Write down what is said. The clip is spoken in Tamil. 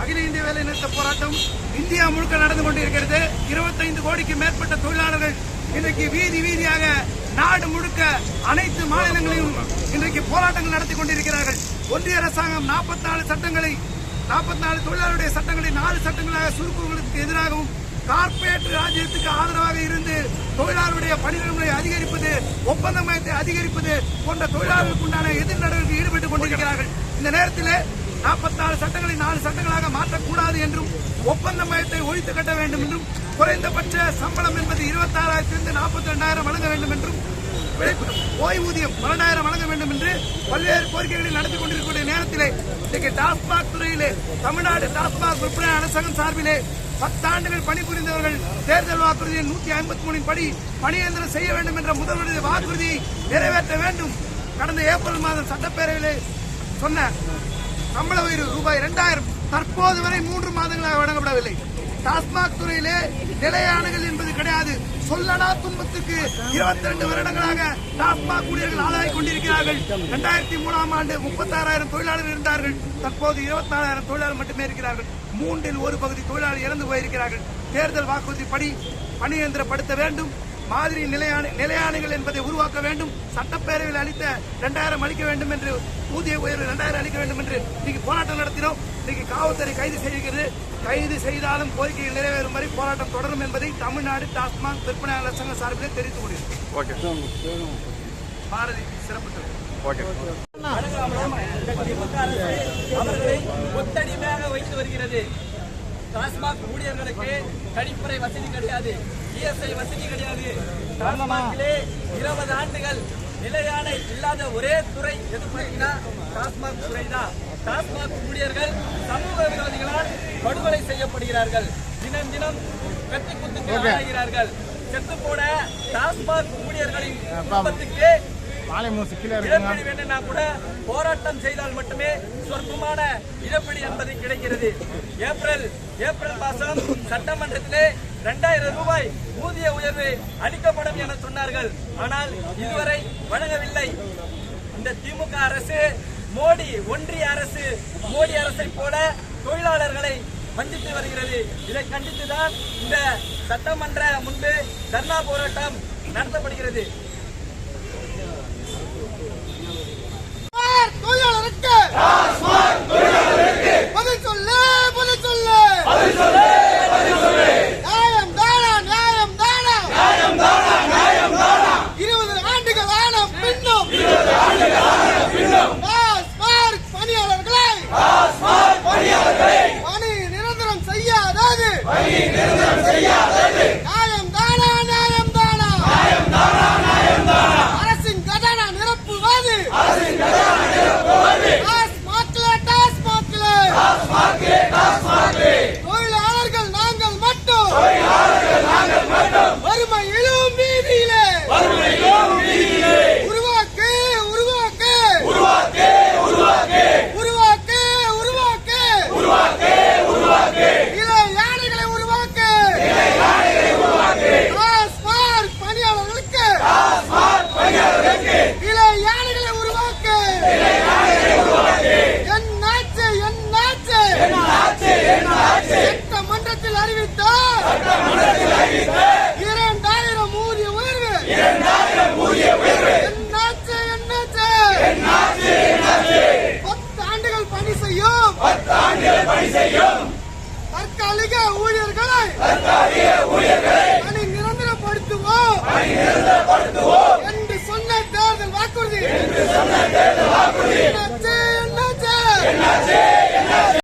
அகில இந்திய வேலை நிறுத்த போராட்டம் இந்தியா முழுக்க நடந்து கொண்டிருக்கிறது. இருபத்தைந்து கோடிக்கு மேற்பட்ட தொழிலாளர்கள் இன்றைக்கு வீதி வீதியாக நாடு முழுக்க அனைத்து மாநிலங்களிலும் இன்றைக்கு போராட்டங்கள் நடத்தி கொண்டிருக்கிறார்கள். ஒன்றிய அரசாங்கம் நாற்பத்தி நாலு சட்டங்களை நாற்பத்தி நாலு தொழிலாளருடைய சட்டங்களை நாலு சட்டங்களாக சுருக்குவதற்கு எதிராகவும் கார்பரேட் ராஜ்யத்துக்கு ஆதரவாக இருந்து தொழிலாளருடைய பணிகளை அதிகரிப்பது ஒப்பந்த மையத்தை அதிகரிப்பது போன்ற தொழிலாளர்களுக்கு உண்டான எதிர் நடவடிக்கை ஈடுபட்டுக் கொண்டிருக்கிறார்கள். இந்த நேரத்தில் 44 சட்டங்களை நாலு சட்டங்களாக மாற்றக்கூடாது என்றும் ஒப்பந்த மையத்தை ஒழித்து கட்ட வேண்டும் என்றும் குறைந்தபட்ச சம்பளம் என்பது இருபத்தாறாயிரத்திலிருந்து நாற்பத்தி ரெண்டாயிரம் வழங்க வேண்டும் என்றும் ஓய்வூதியம் பன்னெண்டாயிரம் வழங்க வேண்டும் என்று பல்வேறு கோரிக்கைகளை நடத்தி கொண்டிருக்கக்கூடிய நேரத்திலே இன்னைக்கு டாஸ்மாக் துறையிலே தமிழ்நாடு டாஸ்மாக் விற்பனை அரசாங்கம் சார்பிலே பத்தாண்டுகள் பணிபுரிந்தவர்கள் தேர்தல் வாக்குறுதியின் நூத்தி ஐம்பத்தி மூணின் படி பணியந்திரம் செய்ய வேண்டும் என்ற முதல்வருடைய வாக்குறுதியை நிறைவேற்ற வேண்டும். கடந்த ஏப்ரல் மாதம் சட்டப்பேரவையிலே சொன்ன சம்பள உயர்வு ரூபாய் இரண்டாயிரம் தற்போது வரை மூன்று மாதங்களாக வழங்கப்படவில்லை. டாஸ்மாக் துறையிலே நிலையானங்கள் என்பது கிடையாது. சொல்லனா துன்பத்துக்கு இருபத்தி ரெண்டு வருடங்களாக டாஸ்மாக் ஊழியர்கள் ஆளாகி கொண்டிருக்கிறார்கள். இரண்டாயிரத்தி மூணாம் ஆண்டு முப்பத்தாறாயிரம் தொழிலாளர்கள் இருந்தார்கள். தற்போது இருபத்தி நாலாயிரம் தொழிலாளர் மட்டுமே இருக்கிறார்கள். மூன்றில் ஒரு பகுதி தொழிலாளர் இறந்து போயிருக்கிறார்கள். தேர்தல் வாக்குறுதிப்படி பணியந்திரப்படுத்த வேண்டும். மாதிரி நிலையான நிலையானைகள் என்பதை உருவாக்க வேண்டும். சட்டப்பேரவையில் அளித்த இரண்டாயிரம் அளிக்க வேண்டும் என்று ஊதிய உயர்வு இரண்டாயிரம் அளிக்க வேண்டும் என்று இன்னைக்கு போராட்டம் நடத்தினோம். இன்னைக்கு காவல்துறை கைது செய்கிறது கைது செய்தாலும் கோரிக்கைகள் நிறைவேறும் வரை போராட்டம் தொடரும் என்பதை தமிழ்நாடு டாஸ்மாக் விற்பனையாளர் சங்க சார்பிலே தெரிவித்துக் கொள்கிறேன். ஓகே. பாரதி சிறப்பு அவர்களை ஒத்தடிமையாக வைத்து வருகிறது. டாஸ்மாக் ஊழியர்களுக்கு கழிப்பறை வசதி கிடையாது இஎஸ்ஐ வசதி கிடையாது. டாஸ்மாகிலே இருபது ஆண்டுகள் நிலையான இல்லாத ஒரே துறை எது பார்த்தீங்கன்னா டாஸ்மாக் துறை தான் டாஸ்மாக் ஊழியர்கள் சமூக விரோதிகளால் படுகொலை செய்யப்படுகிறார்கள். தினம் தினம் கத்தி குத்துக்கு ஆளாகிறார்கள் செத்து போன டாஸ்மாக் ஊழியர்களின் குடும்பத்துக்கு இழப்பீடு வேண்டும்னா கூட போராட்டம் செய்தால் மட்டுமே சொற்பமான இழப்பீடு என்பது கிடைக்கிறது. ஏப்ரல் ஏப்ரல் மாதம் சட்டமன்றத்திலே இரண்டாயிரம் ரூபாய் ஊதிய உயர்வு அளிக்கப்படும் என சொன்னார்கள். ஆனால் இதுவரை வழங்கவில்லை. இந்த திமுக அரசு மோடி ஒன்றிய அரசு மோடி அரசை போல தொழிலாளர்களை வஞ்சித்து வருகிறது. இதை கண்டித்துதான் இந்த சட்டமன்ற முன்பு தர்ணா போராட்டம் நடத்தப்படுகிறது. தொழிலாளருக்கு பதில் சொல்லு பதில் சொல்லு நியாயம் தானா நியாயம் தானா இருபது ஆண்டுகள் ஆன பின்னும் டாஸ்மாக் பணியாளர்களை பணி நிரந்தரம் செய்யாதது நியாயம் தானா நியாயம் தானா அரசின் கஜானா நிரப்புவது டாஸ்மாக்ல, தொழிலாளர்கள் நாங்கள் மட்டும் வறுமையிலும் வீதியிலே உருவாக்கு உருவாக்கு உருவாக்கு இளை யானைகளை உருவாக்கு டாஸ்மாக் பணியாளர்களுக்கு இளை யானைகளை உருவாக்கு என்னாச்சு என்னாச்சு சட்டமன்றத்தில் அறிவித்தார் இரண்டாயிரம் ஊதிய உயர்வு என்னாச்சு என்னாச்சு பத்து ஆண்டுகள் பணி செய்யும் தற்காலிக ஊழியர்களை